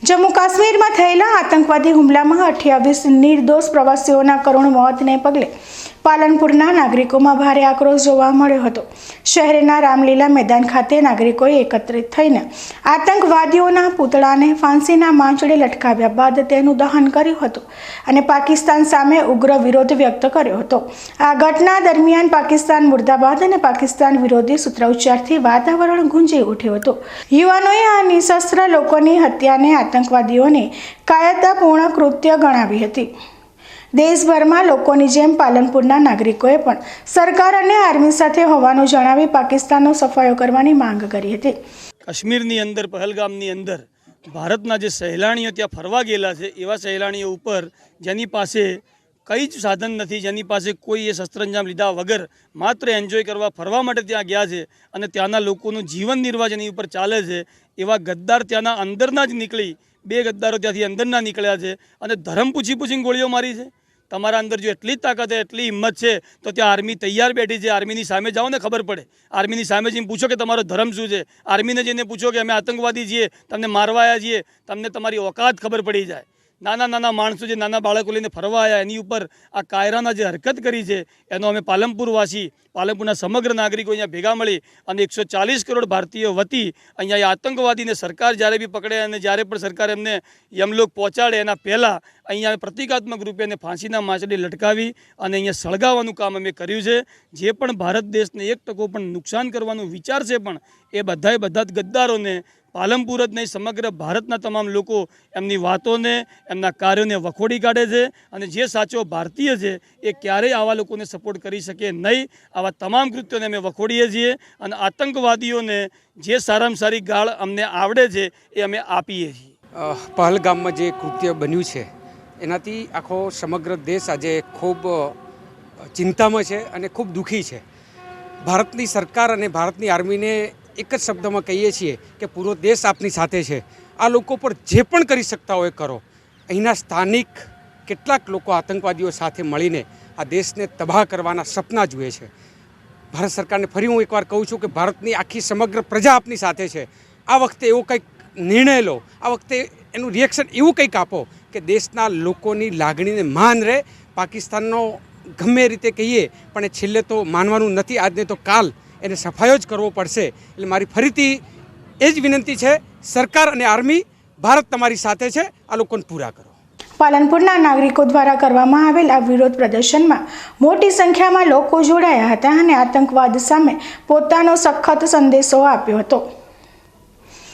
જમ્મુ કાશ્મીરમાં થયેલા આતંકવાદી હુમલામાં અઠ્યાવીસ નિર્દોષ પ્રવાસીઓના કરુણ મોતને પગલે પાલનપુરના નાગરિકોમાં ભારે આક્રોશ જોવા મળ્યો હતો. શહેરના રામલીલા મેદાન ખાતે નાગરિકોએ એકત્રિત થઈને આતંકવાદીઓના પૂતળાને ફાંસીના માંચડે લટકાવ્યા બાદ તેનું દહન કર્યું હતું અને પાકિસ્તાન સામે ઉગ્ર વિરોધ વ્યક્ત કર્યો હતો. આ ઘટના દરમિયાન પાકિસ્તાન મુર્દાબાદ અને પાકિસ્તાન વિરોધી સૂત્રોચ્ચારથી વાતાવરણ ગુંજી ઉઠ્યું હતું. યુવાનોએ આ નિશસ્ત્ર લોકોની હત્યાને આતંકવાદીઓને કાયદાપૂર્ણ કૃત્ય ગણાવી હતી. દેશભરમાં લોકોની જેમ પાલનપુરના નાગરિકોએ પણ સરકાર અને આર્મી સાથે હોવાનું જણાવી પાકિસ્તાનનો સફાયો કરવાની માંગ કરી હતી. કાશ્મીરની અંદર, પહેલગામની અંદર ભારતના જે સહેલાણીઓ ત્યાં ફરવા ગયેલા છે, એવા સહેલાણીઓ ઉપર જેની પાસે કંઈ જ સાધન નથી, જેની પાસે કોઈ એ શસ્ત્રંજામ લીધા વગર માત્ર એન્જોય કરવા, ફરવા માટે ત્યાં ગયા છે અને ત્યાંના લોકોનું જીવન નિર્વાહ જેની ઉપર ચાલે છે, એવા ગદ્દાર ત્યાંના અંદરના જ નીકળી, બે ગદ્દારો ત્યાંથી અંદરના નીકળ્યા છે અને ધર્મ પૂછી પૂછીને ગોળીઓ મારી છે. તમારા અંદર જો એટલી જ તાકાત એટલી હિંમત છે, તો ત્યાં આર્મી તૈયાર બેઠી છે, આર્મીની સામે જાઓ ને ખબર પડે. આર્મીની સામે જઈને પૂછો કે તમારો ધર્મ શું છે? આર્મીને જઈને પૂછો કે અમે આતંકવાદી છીએ, તમને મારવા આવ્યા છીએ, તમને તમારી ઓકાત ખબર પડી જાય. નાના નાના માણસો જે નાના બાળકો લઈને ફરવા આવ્યા એની ઉપર આ કાયરાના જે હરકત કરી છે, એનો અમે પાલનપુરવાસી, પાલનપુરના સમગ્ર નાગરિકો અહીંયા ભેગા મળી અને એકસો કરોડ ભારતીયો વતી અહીંયા આતંકવાદીને સરકાર જ્યારે બી પકડે અને જ્યારે પણ સરકાર એમને યમલોક પહોંચાડે, એના પહેલાં અહીંયા પ્રતિકાત્મક રૂપે એને ફાંસીના માછડી લટકાવી અને અહીંયા સળગાવવાનું કામ અમે કર્યું છે. જે પણ ભારત દેશને એક ટકો પણ નુકસાન કરવાનું વિચાર છે પણ એ બધાએ બધા જ ગદ્દારોને પાલનપુર જ નહીં, સમગ્ર ભારતના તમામ લોકો એમની વાતોને, એમના કાર્યોને વખોડી કાઢે છે અને જે સાચો ભારતીય છે એ ક્યારેય આવા લોકોને સપોર્ટ કરી શકે નહીં. આવા તમામ કૃત્યોને અમે વખોડીએ છીએ અને આતંકવાદીઓને જે સારામાં સારી ગાળ અમને આવડે છે એ અમે આપીએ છીએ. પહલગામમાં જે કૃત્ય બન્યું છે, એનાથી આખો સમગ્ર દેશ આજે ખૂબ ચિંતામાં છે અને ખૂબ દુઃખી છે. ભારતની સરકાર અને ભારતની આર્મીને એક જ શબ્દમાં કહીએ છીએ કે પૂરો દેશ આપની સાથે છે. આ લોકો પર જે પણ કરી શકતા હોય કરો. અહીંના સ્થાનિક કેટલાક લોકો આતંકવાદીઓ સાથે મળીને આ દેશને તબાહ કરવાના સપના જુએ છે. ભારત સરકારને ફરી હું એકવાર કહું છું કે ભારતની આખી સમગ્ર પ્રજા આપની સાથે છે. આ વખતે એવો કંઈક નિર્ણય લો. આ વખતે એનું રિએક્શન એવું કંઈક આપો કે દેશના લોકોની લાગણીને માન રહે. પાકિસ્તાનનો ગમે રીતે કહીએ, પણ એ છેલ્લે તો માનવાનું નથી. આજને તો કાલ એને સફાયો જ કરવો પડશે. એટલે મારી ફરીથી એ જ વિનંતી છે, સરકાર અને આર્મી, ભારત તમારી સાથે છે, આ લોકોને પૂરા કરો. પાલનપુરના નાગરિકો દ્વારા કરવામાં આવેલ આ વિરોધ પ્રદર્શનમાં મોટી સંખ્યામાં લોકો જોડાયા હતા અને આતંકવાદ સામે પોતાનો સખત સંદેશો આપ્યો હતો.